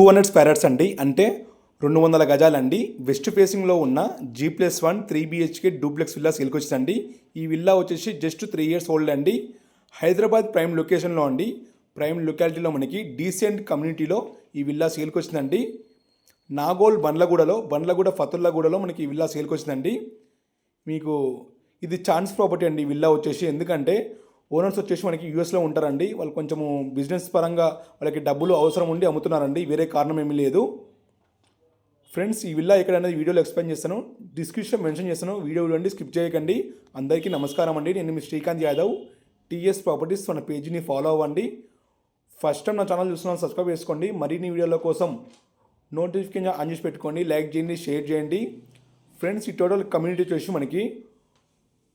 Two hundred స్క్వేరర్స్ అండి. అంటే రెండు వందల గజాలండి. వెస్ట్ ఫేసింగ్లో ఉన్న G plus one three BHK duplex villa సేల్కి వచ్చిందండి ఈ విల్లా వచ్చేసి జస్ట్ త్రీ ఇయర్స్ ఓల్డ్ అండి. హైదరాబాద్ ప్రైమ్ లొకేషన్లో అండి. ప్రైమ్ లొకాలిటీలో మనకి డీసెంట్ కమ్యూనిటీలో ఈ విల్లా సేల్కి వచ్చిందండి. నాగోల్ బండ్లగూడలో బండ్లగూడ ఫతుల్లగూడలో మనకి ఈ విల్లా సేల్కి వచ్చిందండి. మీకు ఇది ఛాన్స్ ప్రాపర్టీ అండి ఈ విల్లా వచ్చేసి. ఎందుకంటే ఓనర్స్ వచ్చేసి మనకి యూఎస్లో ఉంటారండి. వాళ్ళు కొంచెము బిజినెస్ పరంగా వాళ్ళకి డబ్బులు అవసరం ఉండి అమ్ముతున్నారండి. వేరే కారణం ఏమీ లేదు. ఫ్రెండ్స్ ఈ విల్లా ఎక్కడ అనేది వీడియోలో ఎక్స్ప్లెయిన్ చేస్తాను. డిస్క్రిప్షన్ మెన్షన్ చేస్తాను. వీడియో చూడండి స్కిప్ చేయకండి. అందరికీ నమస్కారం అండి. నేను మీ శ్రీకాంత్ యాదవ్. టీఎస్ ప్రాపర్టీస్ మన పేజీని ఫాలో అవ్వండి. ఫస్ట్ టైం నా ఛానల్ చూస్తున్నాను సబ్స్క్రైబ్ చేసుకోండి. మరిన్ని వీడియోల కోసం నోటిఫికేషన్ ఆన్ చేసి పెట్టుకోండి. లైక్ చేయండి షేర్ చేయండి. ఫ్రెండ్స్ ఈ టోటల్ కమ్యూనిటీ వచ్చేసి మనకి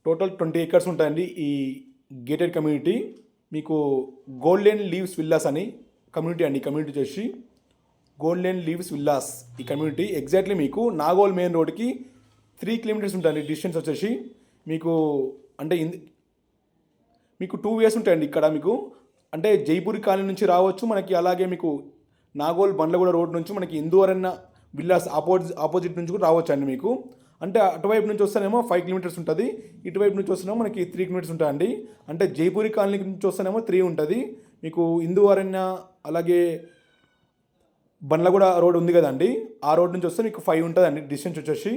టోటల్ ట్వంటీ ఏకర్స్ ఉంటాయండి. ఈ గేటెడ్ కమ్యూనిటీ మీకు గోల్డెన్ లీవ్స్ విల్లాస్ అని కమ్యూనిటీ అండి ఈ కమ్యూనిటీ వచ్చేసి గోల్డెన్ లీవ్స్ విల్లాస్ ఈ కమ్యూనిటీ ఎగ్జాక్ట్లీ మీకు నాగోల్ మెయిన్ రోడ్కి త్రీ కిలోమీటర్స్ ఉంటుంది డిస్టెన్స్ వచ్చేసి మీకు అంటే ఇన్ మీకు టూ వేస్ ఉంటాయండి ఇక్కడ మీకు. అంటే జైపూర్ కాలనీ నుంచి రావచ్చు మనకి అలాగే మీకు నాగోల్ బండ్లగూడ రోడ్ నుంచి మనకి ఇందువరన్న విల్లాస్ ఆపోజిట్ ఆపోజిట్ నుంచి కూడా రావచ్చు అండి మీకు. అంటే అటువైపు నుంచి వస్తేనేమో ఫైవ్ కిలోమీటర్స్ ఉంటుంది ఇటువైపు నుంచి వస్తేనేమో మనకి త్రీ కిలోమీటర్స్ ఉంటాయండి. అంటే జైపూరి కాలనీ నుంచి వస్తేనేమో త్రీ ఉంటుంది. మీకు ఇందువరన్న అలాగే బండ్లగూడ రోడ్ ఉంది కదండి. ఆ రోడ్ నుంచి వస్తే మీకు ఫైవ్ ఉంటుందండి డిస్టెన్స్ వచ్చేసి.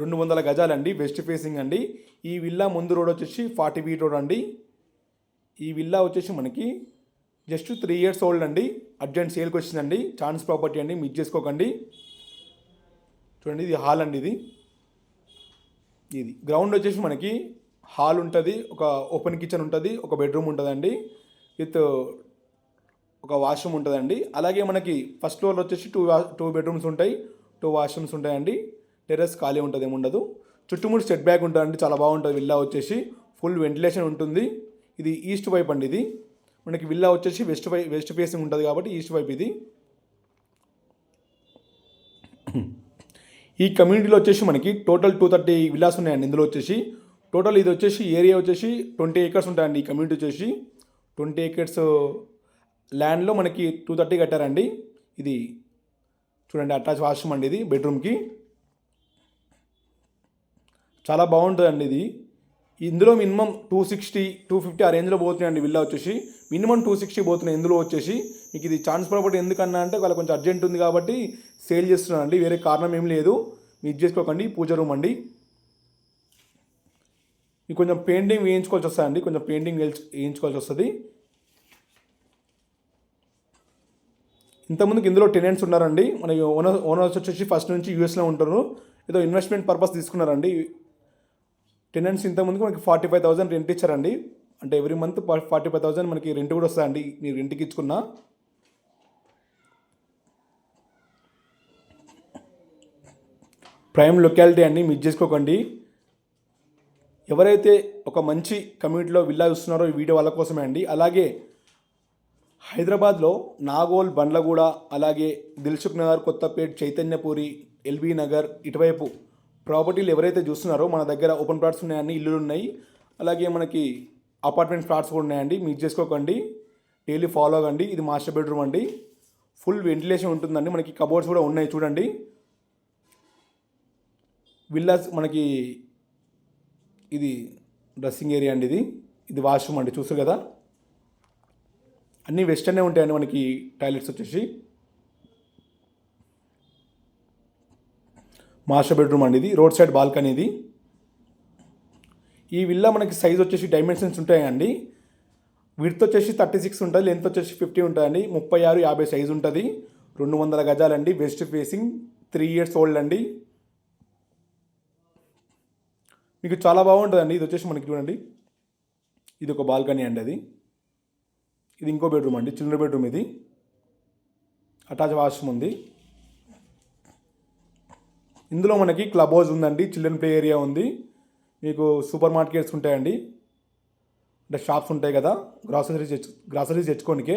రెండు వందల గజాలండి వెస్ట్ ఫేసింగ్ అండి. ఈ విల్లా ముందు రోడ్ వచ్చేసి ఫార్టీ ఫీట్ రోడ్ అండి. ఈ విల్లా వచ్చేసి మనకి జస్ట్ త్రీ ఇయర్స్ ఓల్డ్ అండి. అర్జెంట్ సేల్కి వచ్చిందండి. ఛాన్స్ ప్రాపర్టీ అండి మిస్ చేసుకోకండి. చూడండి ఇది హాల్ అండి ఇది. ఇది గ్రౌండ్ వచ్చేసి మనకి హాల్ ఉంటుంది ఒక ఓపెన్ కిచెన్ ఉంటుంది ఒక బెడ్రూమ్ ఉంటుందండి విత్ ఒక వాష్రూమ్ ఉంటుందండి. అలాగే మనకి ఫస్ట్ ఫ్లోర్లో వచ్చేసి టూ టూ బెడ్రూమ్స్ ఉంటాయి టూ వాష్రూమ్స్ ఉంటాయండి. టెర్రస్ ఖాళీ ఉంటుంది ఏముండదు ఉండదు. చుట్టుముట్టు సెట్ బ్యాక్ ఉంటుందండి చాలా బాగుంటుంది విల్లా వచ్చేసి. ఫుల్ వెంటిలేషన్ ఉంటుంది. ఇది ఈస్ట్ వైప్ అండి ఇది. మనకి విల్లా వచ్చేసి వెస్ట్ వై వెస్ట్ ఫేసింగ్ ఉంటుంది కాబట్టి ఈస్ట్ వైపు ఇది. ఈ కమ్యూనిటీలో వచ్చేసి మనకి టోటల్ టూ థర్టీ విలాస్ ఉన్నాయండి. ఇందులో వచ్చేసి టోటల్ ఇది వచ్చేసి ఏరియా వచ్చేసి ట్వంటీ ఏకర్స్ ఉంటాయండి ఈ కమ్యూనిటీ వచ్చేసి. ట్వంటీ ఏకర్స్ ల్యాండ్లో మనకి టూ థర్టీ కట్టారండి. ఇది చూడండి అటాచ్ వాష్రూమ్ అండి ఇది బెడ్రూమ్కి చాలా బాగుంటుందండి ఇది. ఇందులో minimum two sixty two fifty ఆ రేంజ్లో పోతున్నాయండి విల్లా వచ్చేసి. మినిమం టూ సిక్స్టీ పోతున్నాయి. ఇందులో వచ్చేసి మీకు ఇది ఛాన్స్ ప్రాపర్టీ ఎందుకన్నా అంటే వాళ్ళ కొంచెం అర్జెంట్ ఉంది కాబట్టి సేల్ చేస్తున్నానండి. వేరే కారణం ఏం లేదు. మీరు ఇది చేసుకోకండి. పూజ రూమ్ అండి. మీకు కొంచెం పెయింటింగ్ వేయించుకోవాల్సి వస్తుందండి. కొంచెం పెయింటింగ్ వేయించుకోవాల్సి వస్తుంది. ఇంతకుముందుకు ఇందులో టెనెంట్స్ ఉన్నారండి. మన ఓనర్ ఓనర్స్ వచ్చేసి ఫస్ట్ నుంచి యూఎస్లో ఉంటారు ఏదో ఇన్వెస్ట్మెంట్ పర్పస్ తీసుకున్నారండి. టెనెంట్స్ ఇంతకుముందుకు మనకి ఫార్టీ ఫైవ్ థౌసండ్ రెంట్ ఇచ్చారండి. అంటే every month forty five thousand మనకి రెంట్ కూడా వస్తుందండి మీరు రెంట్కి ఇచ్చుకున్నా. ప్రైమ్ లొకాలిటీ అండి మిస్ చేసుకోకండి. ఎవరైతే ఒక మంచి కమ్యూనిటీలో విల్లా చూస్తున్నారో ఈ వీడియో వాళ్ళ కోసమే అండి. అలాగే హైదరాబాద్లో నాగోల్ బండ్లగూడ అలాగే దిల్సుఖ్ నగర్ కొత్తపేట్ చైతన్యపూరి ఎల్బీ నగర్ ఇటువైపు ప్రాపర్టీలు ఎవరైతే చూస్తున్నారో మన దగ్గర ఓపెన్ ప్లాట్స్ ఉన్నాయని ఇల్లులు ఉన్నాయి. అలాగే మనకి అపార్ట్మెంట్ ఫ్లాట్స్ కూడా ఉన్నాయండి. మిస్ చేసుకోకండి. డైలీ ఫాలో అవ్వండి. ఇది మాస్టర్ బెడ్రూమ్ అండి. ఫుల్ వెంటిలేషన్ ఉంటుందండి. మనకి కబోర్డ్స్ కూడా ఉన్నాయి చూడండి. విల్లాస్ మనకి ఇది డ్రెస్సింగ్ ఏరియా అండి ఇది. ఇది వాష్రూమ్ అండి. చూస్తారు కదా? అన్నీ వెస్టర్నే ఉంటాయండి మనకి టాయిలెట్స్ వచ్చేసి. మాస్టర్ బెడ్రూమ్ అండి ఇది. రోడ్ సైడ్ బాల్కనీ ఇది. ఈ విల్లా మనకి సైజ్ వచ్చేసి డైమెన్షన్స్ ఉంటాయండి. విడ్త్ వచ్చేసి థర్టీ సిక్స్ ఉంటుంది లెంత్ వచ్చేసి ఫిఫ్టీ ఉంటుందండి. ముప్పై ఆరు యాభై సైజ్ ఉంటుంది. రెండు వందల గజాలండి. West facing three years old అండి. మీకు చాలా బాగుంటుందండి. ఇది వచ్చేసి మనకి చూడండి. ఇది ఒక బాల్కనీ అండి అది. ఇది ఇంకో బెడ్రూమ్ అండి. చిల్డ్రన్ బెడ్రూమ్ ఇది. అటాచ్ వాష్రూమ్ ఉంది. ఇందులో మనకి క్లబ్ హౌస్ ఉందండి. చిల్డ్రన్ ప్లే ఏరియా ఉంది. మీకు సూపర్ మార్కెట్స్ ఉంటాయండి. అంటే షాప్స్ ఉంటాయి కదా గ్రాసరీస్ తెచ్చు గ్రాసరీస్ తెచ్చుకోనికే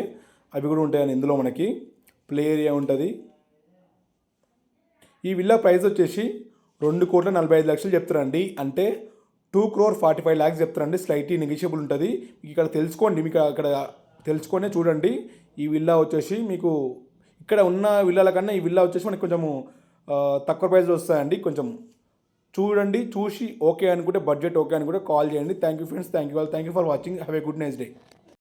అవి కూడా ఉంటాయండి ఇందులో మనకి. ప్లే ఏరియా ఉంటుంది. ఈ విల్లా ప్రైస్ వచ్చేసి రెండు కోట్ల నలభై ఐదు లక్షలు చెప్తారండి. అంటే two crore forty five lakhs చెప్తారండి. స్లైట్లీ నెగిషియబుల్ ఉంటుంది. మీకు ఇక్కడ తెలుసుకోండి. మీకు అక్కడ తెలుసుకొని చూడండి. ఈ విల్లా వచ్చేసి మీకు ఇక్కడ ఉన్న విల్లాల కన్నా ఈ విల్లా వచ్చేసి మనకి కొంచెము తక్కువ ప్రైస్లో వస్తాయండి. కొంచెం చూడండి చూసి ఓకే అనుకుంటే బడ్జెట్ ఓకే అనుకుంటే కాల్ చేయండి. Thank you friends thank you all thank you for watching have a good nice day